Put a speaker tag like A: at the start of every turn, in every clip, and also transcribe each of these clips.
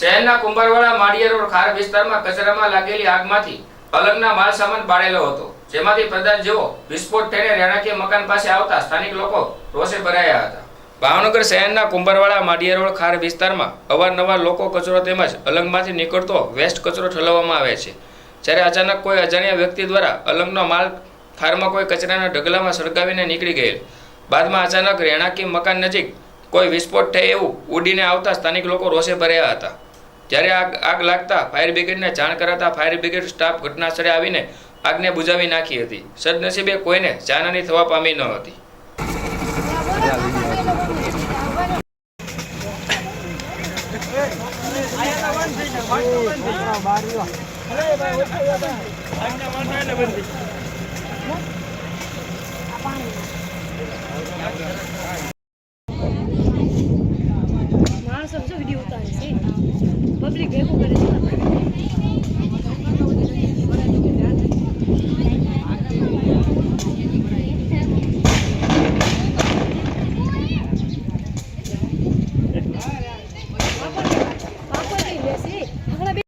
A: શહેરના કુંભારવાડા માળિયા રોડ ખાર વિસ્તારમાં કચરામાં લાગેલી આગમાંથી અલગના માલ સામાન બાળેલો હતો. જેમાંથી પ્રદાન જેવો વિસ્ફોટ થઈને રહેણાંકીય મકાન પાસે આવતા સ્થાનિક લોકો રોષે ભરાયા હતા. ભાવનગર શહેરના કુંભારવાડા માળિયા રોડ ખાર વિસ્તારમાં અવારનવાર લોકો કચરો તેમજ અલંગમાંથી નીકળતો વેસ્ટ કચરો ઠલવવામાં આવે છે. જ્યારે અચાનક કોઈ અજાણ્યા વ્યક્તિ દ્વારા અલંગનો માલ ખારમાં કોઈ કચરાના ઢગલામાં સળગાવીને નીકળી ગયેલ. બાદમાં અચાનક રહેણાંકી મકાન નજીક કોઈ વિસ્ફોટ થાય એવું ઉડીને આવતા સ્થાનિક લોકો રોષે ભર્યા હતા. જ્યારે આગ આગ લાગતા ફાયર બ્રિગેડને જાણ કરાતા ફાયર બ્રિગેડ સ્ટાફ ઘટનાસ્થળે આવીને આગને બુજાવી નાખી હતી. સદનસીબે કોઈને જાનહાની થવા પામી ન હતી.
B: માણસો શું વીડિયો ઉતારે છે પબ્લિક ભેગું કરે છે પાપડ કઈ લેશે આગળ બે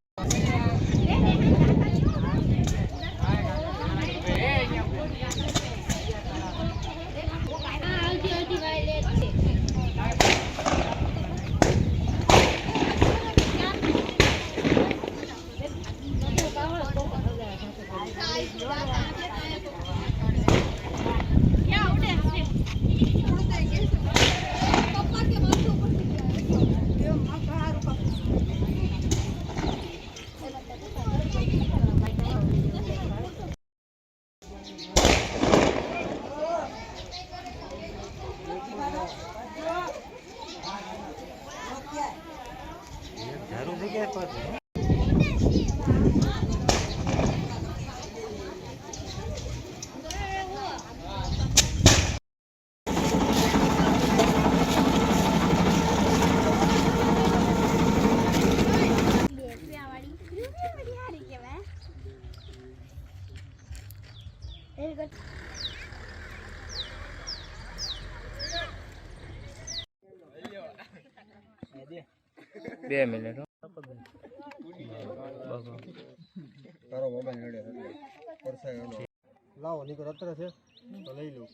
A: બે મિનિટ
C: તારો મોબાઈલ નડે પરસાય લાવો નીકળ અત્યારે છે તો લઈ લો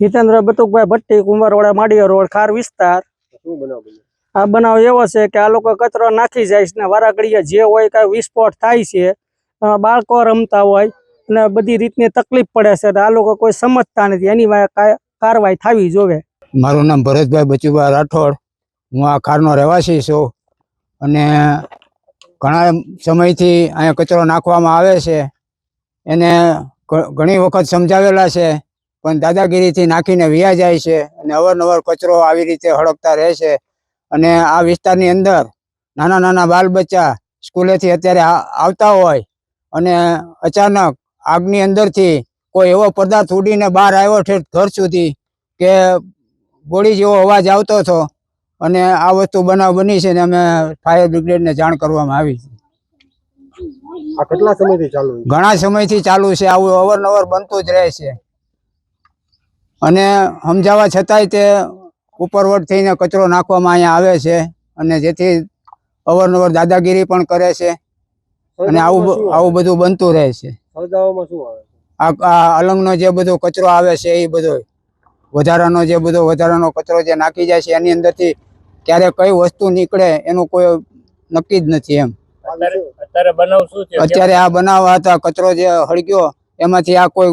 D: જીતેન્દ્ર બતુકભાઈ ભટ્ટી કુંભારવાડા માડિયા રોડ, ખાર વિસ્તાર. આ બનાવ એવો છે કે આ લોકો કચરો નાખી જાય છે ને વારાઘડીએ જે હોય કાંઈ વિસ્ફોટ થાય છે બાળકો રમતા હોય અને બધી રીતની તકલીફ પડે છે આ લોકો કોઈ સમજતા નથી. એની કારવાઈ થવી જોવે.
E: મારું નામ ભરતભાઈ બચુભાઈ રાઠોડ. હું આ ખારનો રહેવાસી છું અને ઘણા સમયથી અહીંયા કચરો નાખવામાં આવે છે. એને ઘણી વખત સમજાવેલા છે, પણ દાદાગીરીથી નાખીને વ્યા જાય છે અને અવારનવાર કચરો આવી રીતે હડકતા રહે છે. અને આ વિસ્તારની અંદર નાના નાના બાલ બચ્ચા સ્કૂલેથી અત્યારે આવતા હોય અને અચાનક આગની અંદરથી કોઈ એવો પદાર્થ ઉડીને બહાર આવ્યો ઠેઠ ઘર સુધી કે ગોળી જેવો અવાજ આવતો હતો. અને આ વસ્તુ બનાવ બની છે ને અમે ફાયર બ્રિગેડને જાણ કરવામાં આવી છે.
C: આ કેટલા સમયથી ચાલુ
E: ઘણા સમયથી ચાલુ છે આવું અવારનવાર બનતું જ રહે છે. અને સમજાવવા છતાંય તે ઉપરવટ થઈને કચરો નાખવામાં અહીંયા આવે છે અને જેથી અવારનવાર દાદાગીરી પણ કરે છે અને આવું આવું? બધું બનતું રહે છે. આ અલંગનો જે બધો કચરો આવે છે એ બધો વધારાનો જે બધો વધારાનો કચરો જે નાખી જાય છે એની અંદરથી ક્યારે કઈ વસ્તુ નીકળે એનું કોઈ નક્કી જ નથી એમ.
C: અત્યારે
E: આ બનાવ હતા કચરો જે હળગ્યો એમાંથી આ કોઈ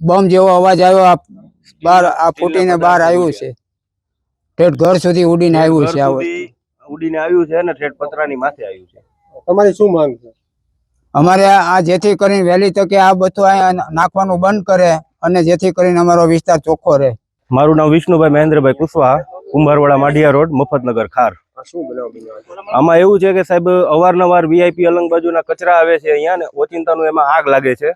E: બમ જેવો અવાજ આવ્યો આ બહાર આ ફૂટીને બહાર આવ્યું છે. ઠેઠ ઘર સુધી ઉડીને આવ્યું છે આ વસ્તુ.
F: ઉડીને આવ્યું છે અને ઠેઠ પતરાની માથે આવ્યું છે.
C: તમારી શું માંગ છે?
E: અમારે આ જેથી કરીને વહેલી તકે આ બધું અહીંયા નાખવાનું બંધ કરે અને જેથી કરીને અમારો વિસ્તાર ચોખ્ખો રહે.
F: મારું નામ વિષ્ણુભાઈ મહેન્દ્રભાઈ કુશવાહા. કુંભારવાડા માઢિયા રોડ મફતનગર ખાર? આમાં એવું છે કે સાહેબ અવારનવાર વીઆઈપી અલંગ બાજુના કચરા આવે છે અહીંયા ને ઓચિંતાનું એમાં આગ લાગે છે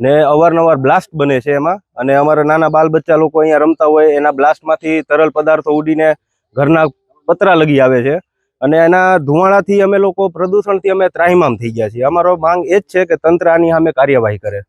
F: ને અવારનવાર બ્લાસ્ટ બને છે એમાં. અને અમારા નાના બાલ બચ્ચા લોકો અહીંયા રમતા હોય એના બ્લાસ્ટમાંથી તરલ પદાર્થો ઉડીને ઘરના પતરા લગી આવે છે. અને એના ધુવાણાથી અમે લોકો પ્રદૂષણથી અમે ત્રાહિમામ થઈ ગયા છીએ. અમારો માંગ એ જ છે કે તંત્ર આની સામે કાર્યવાહી કરે.